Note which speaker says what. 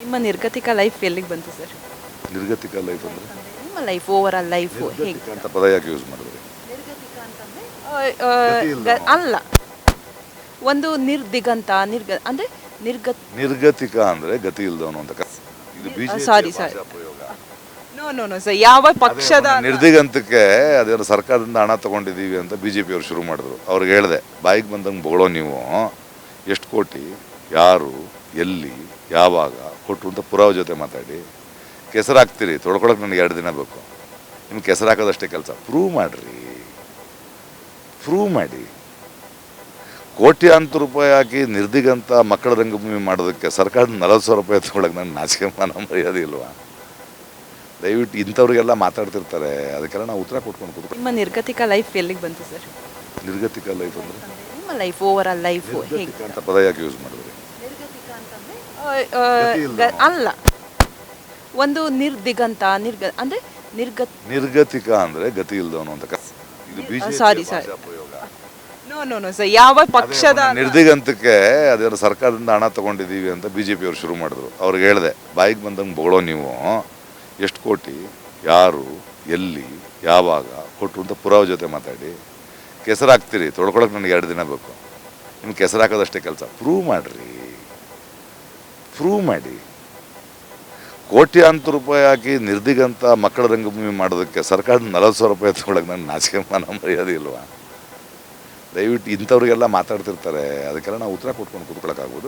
Speaker 1: ನಿಮ್ಮ ನಿರ್ಗತಿಕ ಲೈಫ್ ಎಲ್ಲಿಗೆ ಬಂತು ಸರ್
Speaker 2: ನಿರ್ಗತಿಕ ಲೈಫ್ ಅಂದ್ರೆ?
Speaker 1: ನಿಮ್ಮ ಲೈಫ್ ಓವರ್ ಆಲ್ ಲೈಫ್ ಹೇಗೆ?
Speaker 2: ಅಂತ ಪದ ಯಾಕೆ ಯೂಸ್ ಮಾಡಿದ್ರಿ?
Speaker 1: ಅಲ್ಲ. ಒಂದು ನಿರ್ದಿಗಂತ ನಿರ್ಗ ಅಂದ್ರೆ ನಿರ್ಗತ್
Speaker 2: ನಿರ್ಗತಿಕ ಅಂದ್ರೆ ಗತಿ ಇಲ್ದವನು ಅಂತ ಕ- ಇದು sorry
Speaker 1: sorry. No no no sir ಯಾವ ಪಕ್ಷದ
Speaker 2: ನಿರ್ದಿಗಂತಕ್ಕೆ ಅದೇನು ಸರ್ಕಾರದಿಂದ ಹಣ ತಗೊಂಡಿದ್ದೀವಿ ಅಂತ ಬಿ ಜೆ ಪಿಯವರು ಶುರು ಮಾಡಿದ್ರು. ಅವ್ರಿಗೆ ಹೇಳಿದೆ ಬಾಯಿಗೆ ಬಂದಂಗೆ ಬೊಗಳೋ ನೀವು. ಎಷ್ಟು ಕೋಟಿ? ಯಾರು ಎಲ್ಲಿ ಯಾವಾಗ ಕೊಟ್ಟರು ಅಂತ ಪುರಾವೆ ಜೊತೆ ಮಾತಾಡಿ. ಕೆಸರು ಹಾಕ್ತೀರಿ ತೊಳ್ಕೊಳಕ್ಕೆ ನನಗೆ ಎರಡು ದಿನ ಬೇಕು. ನಿಮ್ಗೆ ಕೆಸರು ಹಾಕೋದಷ್ಟೇ ಕೆಲಸ. ಪ್ರೂವ್ ಮಾಡಿರಿ. ಪ್ರೂವ್ ಮಾಡಿ. ಕೋಟ್ಯಾಂತರ ರೂಪಾಯಿ ಹಾಕಿ ನಿರ್ದಿಗಂತ ಮಕ್ಕಳ ರಂಗಭೂಮಿ ಮಾಡೋದಕ್ಕೆ ಸರ್ಕಾರದ ನಲವತ್ತು ಸಾವಿರ ರೂಪಾಯಿ ತೊಗೊಳಕ್ಕೆ ನಾನು ನಾಚಿಕೆ ಮಾನ ಮರ್ಯಾದೆ ಇಲ್ವಾ? ದಯವಿಟ್ಟು ಇಂಥವ್ರಿಗೆಲ್ಲ ಮಾತಾಡ್ತಿರ್ತಾರೆ. ಅದಕ್ಕೆಲ್ಲ ನಾವು ಉತ್ತರ ಕೊಟ್ಕೊಂಡು ಕೂತ್ಕೊಂಡು
Speaker 1: ನಿಮ್ಮ ನಿರ್ಗತಿಕ ಲೈಫ್ ಎಲ್ಲಿಗೆ ಬಂತು ಸರ್?
Speaker 2: ನಿರ್ಗತಿಕ ಲೈಫ್ ಅಂದರೆ?
Speaker 1: ನಿಮ್ಮ ಲೈಫ್ ಓವರ್ ಆಲ್ ಲೈಫ್
Speaker 2: ಅಂತ ಪದ ಯಾಕೆ ಯೂಸ್ ಇಲ್ದ
Speaker 1: ಅಲ್ಲ. ಒಂದು ನಿರ್ದಿಗಂತ ನಿರ್ಗ ಅಂದ್ರೆ ನಿರ್ಗತ್
Speaker 2: ನಿರ್ಗತಿಕ ಅಂದ್ರೆ ಗತಿ ಇಲ್ದವನು ಅಂತ sorry BJP.
Speaker 1: No no no sir ಯಾವ ಪಕ್ಷದ
Speaker 2: ನಿರ್ದಿಗಂತಕ್ಕೆ ಅದೇ ಸರ್ಕಾರದಿಂದ ಹಣ ತಗೊಂಡಿದ್ದೀವಿ ಅಂತ ಬಿ ಜೆ ಪಿಯವರು ಶುರು ಮಾಡಿದ್ರು. ಅವ್ರಿಗೆ ಹೇಳಿದೆ ಬಾಯಿಗೆ ಬಂದಂಗೆ ಬೊಗಳೋ ನೀವು. ಎಷ್ಟು ಕೋಟಿ? ಯಾರು? ಎಲ್ಲಿ? ಯಾವಾಗ? ಕೊಟ್ಟರು ಅಂತ ಪುರಾವ ಜೊತೆ ಮಾತಾಡಿ. ಕೆಸರು ಹಾಕ್ತೀರಿ ತೊಳ್ಕೊಳಕ್ಕೆ ನನಗೆ ಎರಡು ದಿನ ಬೇಕು. ನಿಮ್ಗೆ ಕೆಸರು ಹಾಕೋದಷ್ಟೇ ಕೆಲಸ. ಪ್ರೂವ್ ಮಾಡಿರಿ. ಪ್ರೂವ್ ಮಾಡಿ. ಕೋಟ್ಯಾಂತರ ರೂಪಾಯಿ ಹಾಕಿ ನಿರ್ದಿಗಂತ ಮಕ್ಕಳ ರಂಗಭೂಮಿ ಮಾಡೋದಕ್ಕೆ ಸರ್ಕಾರದ ನಲವತ್ತು ಸಾವಿರ ರೂಪಾಯಿ ತೊಗೊಳಕ್ಕೆ ನಾನು ನಾಚಿಕೆ ಮಾನ ಮರ್ಯಾದೆ ಇಲ್ವಾ? ದಯವಿಟ್ಟು ಇಂಥವ್ರಿಗೆಲ್ಲ ಮಾತಾಡ್ತಿರ್ತಾರೆ. ಅದಕ್ಕೆಲ್ಲ ನಾವು ಉತ್ತರ ಕೊಟ್ಕೊಂಡು ಕೂತ್ಕೊಳ್ಳೋಕ್ಕಾಗ್ಬೋದು